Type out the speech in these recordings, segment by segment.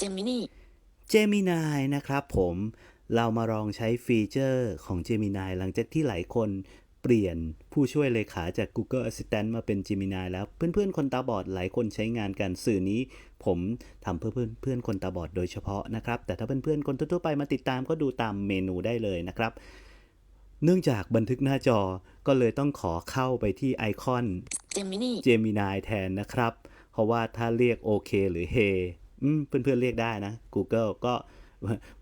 Gemini Gemini นะครับผมเรามาลองใช้ฟีเจอร์ของ Gemini หลังจากที่หลายคนเปลี่ยนผู้ช่วยเลขาจาก Google Assistant มาเป็น Gemini แล้วเพื่อนๆ คนตาบอดหลายคนใช้งานกันสื่อนี้ ผมทำเพื่อเพื่อนเพื่อนคนตาบอดโดยเฉพาะนะครับ แต่ถ้าเพื่อนๆ คนทั่วๆ ไปมาติดตามก็ดูตามเมนูได้เลยนะครับ เนื่องจากบันทึกหน้าจอก็เลยต้องขอเข้าไปที่ไอคอน Gemini Gemini แทนนะครับ เพราะว่าถ้าเรียกโอเคหรือ Hey อืม เพื่อนๆเรียกได้นะ Google ก็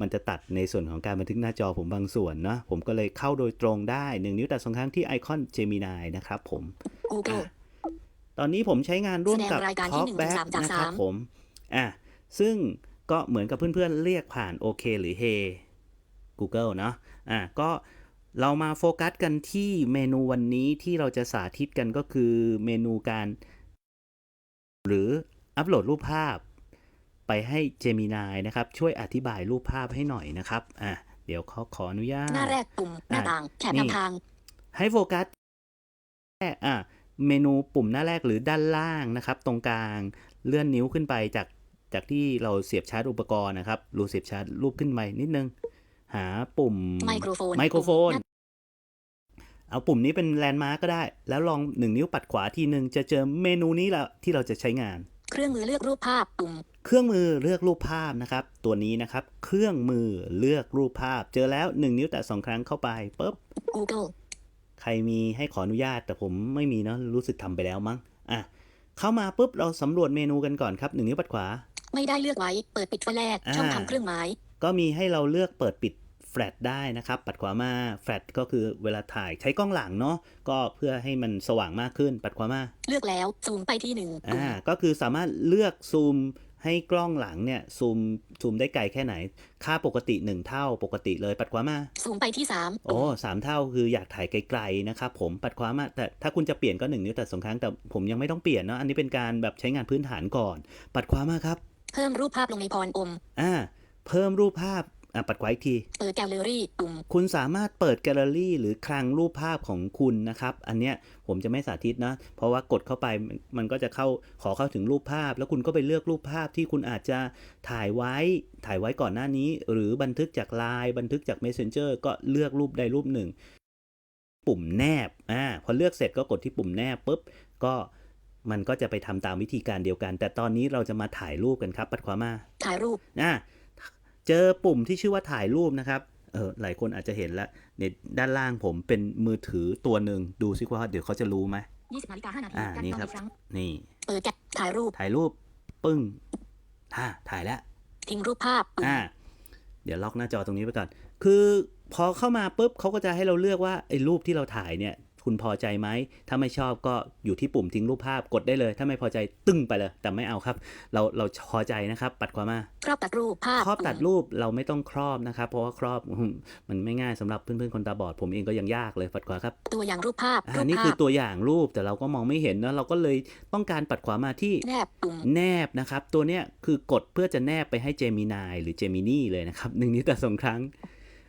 มันจะตัดในส่วนของการบันทึกหน้าจอผมบางส่วนเนาะผมก็เลยเข้าโดยตรงได้ 1 นิ้วแต่สองครั้งที่ไอคอน Gemini นะครับผม Google ตอนนี้ผมใช้งานร่วมกับแสดงรายการที่หนึ่ง Talkback สามจากนะครับสามผมอะซึ่งก็เหมือนกับเพื่อนๆเรียกผ่านโอเคหรือ Hey Google เนาะอะก็เรามาโฟกัสกันที่เมนูวันนี้ที่เราจะสาธิตกันก็คือเมนูการ หรืออัปโหลดรูปภาพ ไปให้ Gemini นะครับ ช่วยอธิบายรูปภาพให้หน่อยนะครับอะเดี๋ยวเขาขออนุญาต หน้าแรกปุ่มหน้าต่างแถบนี่นำทาง ให้โฟกัสแค่อะเมนูปุ่มหน้าแรกหรือด้านล่างนะครับ ตรงกลางเลื่อนนิ้วขึ้นไปจากจากที่เราเสียบชาร์จอุปกรณ์นะครับรูเสียบชาร์จรูปขึ้นไปนิดนึง หาปุ่มไมโครโฟนไมโครโฟน เอาปุ่มนี้เป็นแลนด์มาร์กก็ได้ แล้วลองหนึ่งนิ้วปัดขวาทีหนึ่งจะเจอเมนูนี้แหละที่เราจะใช้งาน เครื่องมือเลือกรูปภาพปุ่ม เครื่องมือเลือกรูปภาพนะครับ ตัวนี้นะครับ เครื่องมือเลือกรูปภาพ เจอแล้วหนึ่งนิ้วแตะสองครั้งเข้าไปปุ๊บ Google ใครมีให้ขออนุญาตแต่ผมไม่มีเนาะรู้สึกทำไปแล้วมั้งอะเข้ามาปุ๊บเราสำรวจเมนูกันก่อนครับหนึ่งนิ้วปัดขวา ไม่ได้เลือกไว้ เปิดปิดไฟแรกอ่าช่องทำเครื่องหมาย ก็มีให้เราเลือกเปิดปิด แฟลชได้นะครับ ปัดขวามาแฟลชก็คือเวลาถ่ายใช้กล้องหลังเนาะก็เพื่อให้มันสว่างมากขึ้น ปัดขวามา เลือกแล้วซูมไปที่หนึ่งปุ่มอ่าก็คือสามารถเลือกซูมให้กล้องหลังเนี่ยซูมซูมได้ไกลแค่ไหน ค่าปกติ 1 เท่าปกติเลยปัดขวามาซูมไปที่สามโอ้สามเท่าคืออยากถ่ายไกลๆนะครับผมปัดขวามาแต่ถ้าคุณจะเปลี่ยนก็หนึ่งนิ้วแต่สองครั้งแต่ผมยังไม่ต้องเปลี่ยนเนาะอันนี้เป็นการแบบใช้งานพื้นฐานก่อน ปัดขวามาครับ เพิ่มรูปภาพลงในพรอมอ่าเพิ่มรูปภาพ อะปัดขวาอีกที เปิดแกลเลอรี่ปุ่ม คุณสามารถเปิดแกลเลอรี่ หรือคลังรูปภาพของคุณนะครับ อันเนี้ยผมจะไม่สาธิตนะ เพราะว่ากดเข้าไปมันมันก็จะเข้าขอเข้าถึงรูปภาพ แล้วคุณก็ไปเลือกรูปภาพที่คุณอาจจะถ่ายไว้ถ่ายไว้ก่อนหน้านี้ หรือบันทึกจากไลน์บันทึกจาก Messenger ก็เลือกรูปใดรูปหนึ่ง ปุ่มแนบอ่าพอเลือกเสร็จก็กดที่ปุ่มแนบปุ๊บก็มันก็จะไปทำตามวิธีการเดียวกัน แต่ตอนนี้เราจะมาถ่ายรูปกันครับ ปัดขวามา ถ่ายรูปอะ เจอปุ่มที่ชื่อว่าถ่ายรูปนะครับเออหลายคนอาจจะเห็นแล้วในด้านล่างผมเป็นมือถือตัวหนึ่งดูซิว่าเดี๋ยวเขาจะรู้ไหม20นาฬิกา5นาทีอ่าการนี่ต่อครับอีกครั้งนี่ เปิดแกะถ่ายรูป ถ่ายรูป ปึ้งอ่าถ่ายแล้ว ทิ้งรูปภาพปุ่มอ่า เดี๋ยวล็อกหน้าจอตรงนี้ไปก่อน คือพอเข้ามาปุ๊บเขาก็จะให้เราเลือกว่าไอ้รูปที่เราถ่ายเนี่ย คุณพอใจไหม ถ้าไม่ชอบก็อยู่ที่ปุ่มทิ้งรูปภาพกดได้เลย ถ้าไม่พอใจตึ้งไปเลย แต่ไม่เอาครับ เราเราพอใจนะครับ ปัดขวามาครอบตัดรูปภาพครอบตัดปุ่มรูปเราไม่ต้องครอบนะครับ เพราะว่าครอบมันไม่ง่ายสำหรับเพื่อนๆคนตาบอดผมเองก็ยังยากเลยปัดขวาครับ ตัวอย่างรูปภาพอ่ารูปนี่ภาคือพตัวอย่างรูปแต่เราก็มองไม่เห็นเนอะเราก็เลยต้องการปัดขวามาที่แนบปุ่มแนบนะครับ ตัวเนี้ยคือกดเพื่อจะแนบไปให้ Gemini หรือ Gemini เลยนะครับหนึ่งนิ้วแต่สองครั้ง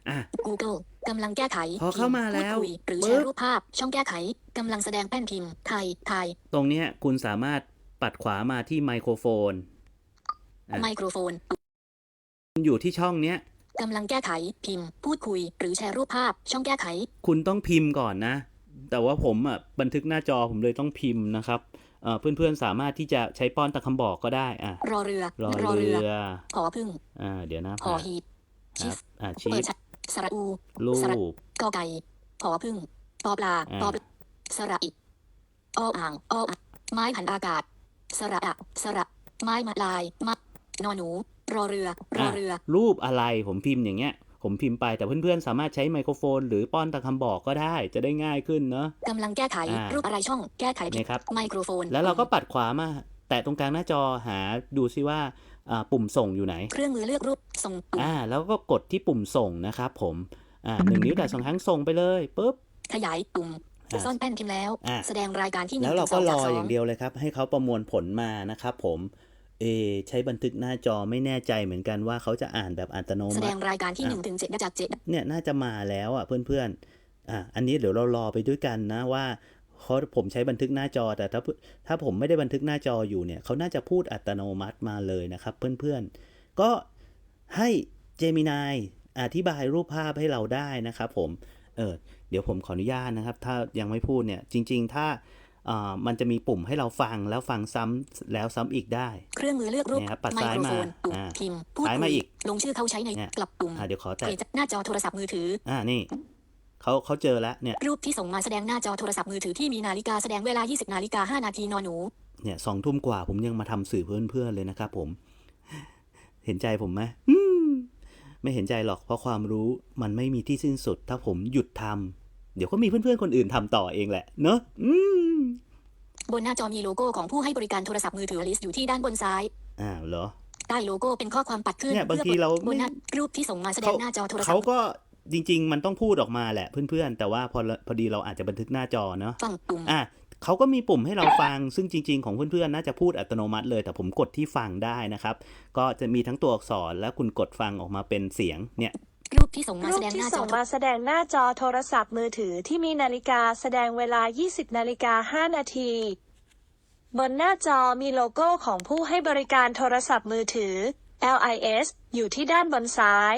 อะ Google กำลังแก้ไขพอเข้ามาแล้วพูดคุยหรือปึ๊แชบ ร์รูปภาพ ช่องแก้ไขกำลังแสดงแป้นพิมพ์ไทยไทยตรงเนี้ยคุณสามารถปัดขวามาที่ไมโครโฟน อะ ไมโครโฟนคุณอยู่ที่ช่องเนี้ย กำลังแก้ไขพิมพ์ พูดคุย หรือแชร์รูปภาพ ช่องแก้ไข คุณต้องพิมพ์ก่อนนะ แต่ว่าผมอะบันทึกหน้าจอผมเลยต้องพิมพ์นะครับเอ่อเพื่อนๆสามารถที่จะใช้ป้อนตะคำบอกก็ได้อะรอเรือรอเรือหอพึ่งอ่าเดี๋ยวนะหอหีบคชิรับฟอ่าชีเปิดพชัด สระอูรูสระปกอไก่หอพึ่งปอปลาอ่าปอปลาสระอิออ่างออ่างไม้ผันอากาศ สระอะสระ ไม้มาลายมะนอหนู รอเรือ รอเรือ รูปอะไรผมพิมพ์อย่างเงี้ย ผมพิมพ์ไปแต่เพื่อนๆ สามารถใช้ไมโครโฟน หรือป้อนตะคำบอกก็ได้ จะได้ง่ายขึ้นเนาะกำลังแก้ไขอ่ารูรูปอะไรช่อง แก้ไขผินี่ดครับไมโครโฟน แล้วเราก็ปุ่มปัดขวามา แตะตรงกลางหน้าจอหาดูซิว่าอ่า ปุ่มส่งอยู่ไหน เครื่องมือเลือกรูปส่งปุ่มอ่าแล้วก็กดที่ปุ่มส่งนะครับผมอ่าหนึ่งนิ้วแต่สองครั้งส่งไปเลยปุ๊บขยายปุ่มอ่าซ่อนแป้นพิมพ์แล้วอ่าแสดงรายการที่หนึ่แล้วงเราถึงสก็องรจากอสอองย่างเดียวเลยครับ ให้เขาประมวลผลมานะครับผมเอะใช้บันทึกหน้าจอไม่แน่ใจเหมือนกันว่าเขาจะอ่านแบบอัตโนแสมัดติงรายการที่อะหนึ่งถึงเจ็ดจากเจ็ดเนี่ยน่าจะมาแล้วอะเพื่อนๆอะอันนี้เดี๋ยวเรารอไปด้วยกันนะว่า เพราะผมใช้บันทึกหน้าจอ แต่ถ้าถ้าผมไม่ได้บันทึกหน้าจออยู่เนี่ยเขาน่าจะพูดอัตโนมัติมาเลยนะครับ เพื่อนๆ ก็ให้เจมินายอธิบายรูปภาพให้เราได้นะครับผม เออเดี๋ยวผมขออนุญาตนะครับ ถ้ายังไม่พูดเนี่ยจริง ๆ ถ้าอ่ามันจะมีปุ่มให้เราฟังแล้วฟังซ้ำแล้วซ้ำอีกได้ เครื่องมือเลือกรูปเนี่ยครับปัดไมซ้ายโครมาโฟนปุ่มอ่าพิมพ์พูดซ้ายคุมายอีก ลงชื่อเขาใช้ในเนี่ยกลับปุ่มอ่าเดี๋ยวขอเปแตะลี่ยนจากหน้าจอโทรศัพท์มือถือ อ่านี่ เขาเขาเจอแล้วเนี่ย รูปที่ส่งมาแสดงหน้าจอโทรศัพท์มือถือที่มีนาฬิกาแสดงเวลา 20นาฬิกา5นาทีนอนหนู เนี่ยสองทุ่มกว่าผมยังมาทำสื่อเพื่อนๆเลยนะครับผม เห็นใจผมไหมอืมไม่เห็นใจหรอกเพราะความรู้มันไม่มีที่สิ้นสุด ถ้าผมหยุดทำเดี๋ยวก็มีเพื่อนๆคนอื่นทำต่อเองแหละ เนอะอืมบนหน้าจอมีโลโก้ของผู้ให้บริการโทรศัพท์มือถือลิสต์อยู่ที่ด้านบนซ้ายอ้าวเหรอใต้โลโก้เป็นข้อความปัดขึ้นเนี่ยบางทีพื่อเราบนหน้าไม่รูปที่ส่งมาแสดงหน้าจอโทรศัพเขาท์ก็ จริง ๆ มันต้องพูดออกมาแหละเพื่อนๆ แต่ว่าพอพอดีเราอาจจะบันทึกหน้าจอเนาะฟังปุ่มอะเขาก็มีปุ่มให้เราฟัง ซึ่งจริง ๆ ของเพื่อนๆ น่าจะพูดอัตโนมัติเลย แต่ผมกดที่ฟังได้นะครับ ก็จะมีทั้งตัวอักษรและคุณกดฟังออกมาเป็นเสียงเนี่ยรูปที่ส่งมารูแสปดงหที่น้าจส่องมาแสดงหน้าจอโทรศัพท์มือถือที่มีนาฬิกาแสดงเวลา 20 นาฬิกา 5 นาที บนหน้าจอมีโลโก้ของผู้ให้บริการโทรศัพท์มือถือ LIS อยู่ที่ด้านบนซ้าย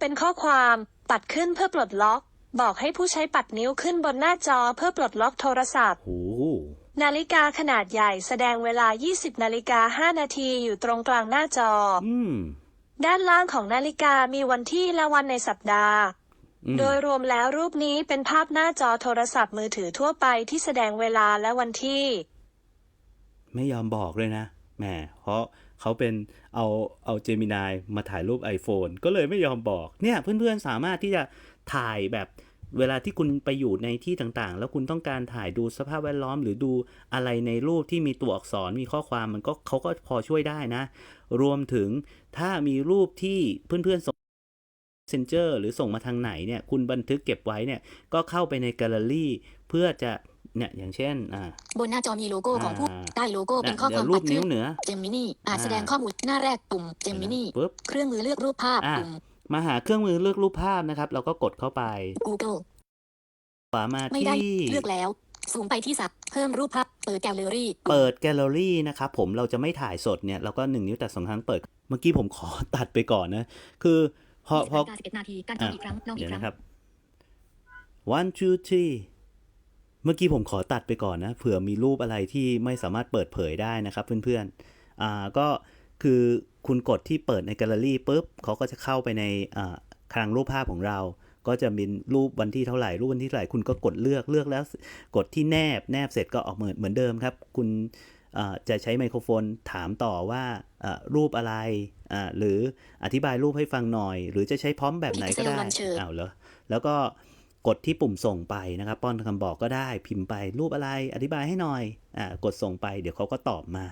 เป็นข้อความ ปัดขึ้นเพื่อปลดล็อก บอกให้ผู้ใช้ปัดนิ้วขึ้นบนหน้าจอเพื่อปลดล็อกโทรศัพท์ โอ้โหนาฬิกาขนาดใหญ่แสดงเวลา 20 นาฬิกา 5 นาทีอยู่ตรงกลางหน้าจอ อืม ด้านล่างของนาฬิกามีวันที่และวันในสัปดาห์ อืม โดยรวมแล้วรูปนี้เป็นภาพหน้าจอโทรศัพท์มือถือทั่วไปที่แสดงเวลาและวันที่ ไม่ยอมบอกเลยนะ แหม เพราะ เขาเป็นเอาเอาเจมินายมาถ่ายรูป iPhone ก็เลยไม่ยอมบอกเนี่ยเพื่อนๆสามารถที่จะถ่ายแบบเวลาที่คุณไปอยู่ในที่ต่างๆ แล้วคุณต้องการถ่ายดูสภาพแวดล้อม หรือดูอะไรในรูปที่มีตัวอักษรมีข้อความมันก็เขาก็พอช่วยได้นะ รวมถึงถ้ามีรูปที่เพื่อนๆส่ง Messenger หรือส่งมาทางไหนเนี่ยคุณบันทึกเก็บไว้เนี่ยก็เข้าไปในแกลเลอรี่เพื่อจะ เนี่ยอย่างเช่นอ่าบนหน้าจอมีโลโก้ของผู้อ่าใต้โลโก้เป็นข้อคเดี๋วายมวรูปัปดขึ้นิ้นวเหนือเจมินี่อาจอ่าแสดงข้อมูลหน้าแรกปุ่มเจมินี่ปุ๊บเครื่องมือเลือกรูปภาพอ่าปุ่มมาหาเครื่องมือเลือกรูปภาพนะครับ เราก็กดเข้าไป Google ขวามาไม่ได้ที่เลือกแล้วซูมไปที่สับเพิ่มรูปภาพเปิดแกลเลอรี่ เปิดแกลเลอรี่นะครับผมเราจะไม่ถ่ายสดเนี่ยเราก็หนึ่งนิ้วแต่สองครั้งเปิด เมื่อกี้ผมขอตัดไปก่อนนะ คือพอพอนาฬิกา11นาทีการทำอีกครั้งลองอีเดี๋ยกวครั้งนะครับ one two three เมื่อกี้ผมขอตัดไปก่อนนะเผื่อมีรูปอะไรที่ไม่สามารถเปิดเผยได้นะครับเพื่อนๆอ่าก็คือคุณกดที่เปิดในแกลเลอรี่ปุ๊บเขาก็จะเข้าไปในอ่าคลังรูปภาพของเรา ก็จะมีรูปวันที่เท่าไหร่รูปวันที่เท่าไหร่คุณก็กดเลือกเลือกแล้ว กดที่แนบแนบเสร็จก็ออกเหมือนเหมือนเดิมครับ คุณอ่าจะใช้ไมโครโฟนถามต่อว่าอ่ารูปอะไรอ่าหรืออธิบายรูปให้ฟังหน่อย หรือจะใช้พร้อมแบบไหนก็ได้ Pixel Launcher อ้าวเหรอแล้วก็ กดที่ปุ่มส่งไปนะครับ ป้อนคำบอกก็ได้พิมพ์ไปรูปอะไรอธิบายให้หน่อยอ่ากดส่งไปเดี๋ยวเขาก็ตอบมา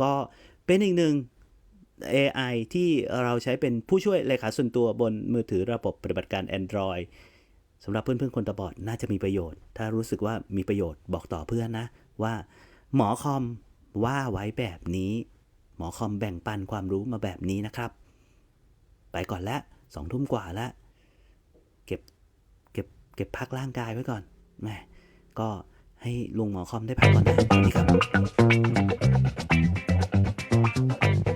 ก็เป็นอีกหนึ่ง AI ที่เราใช้เป็นผู้ช่วยเลขาส่วนตัวบนมือถือระบบปฏิบัติการ Android สำหรับเพื่อนๆคนตาบอดน่าจะมีประโยชน์ ถ้ารู้สึกว่ามีประโยชน์บอกต่อเพื่อนนะ ว่าหมอคอมว่าไว้แบบนี้ หมอคอมแบ่งปันความรู้มาแบบนี้นะครับ ไปก่อนละสองทุ่มกว่าละ เก็บ เก็บพักร่างกายไว้ก่อนแม่ก็ให้ลุงหมอคอมได้พักก่อนนะสวัสดีครับ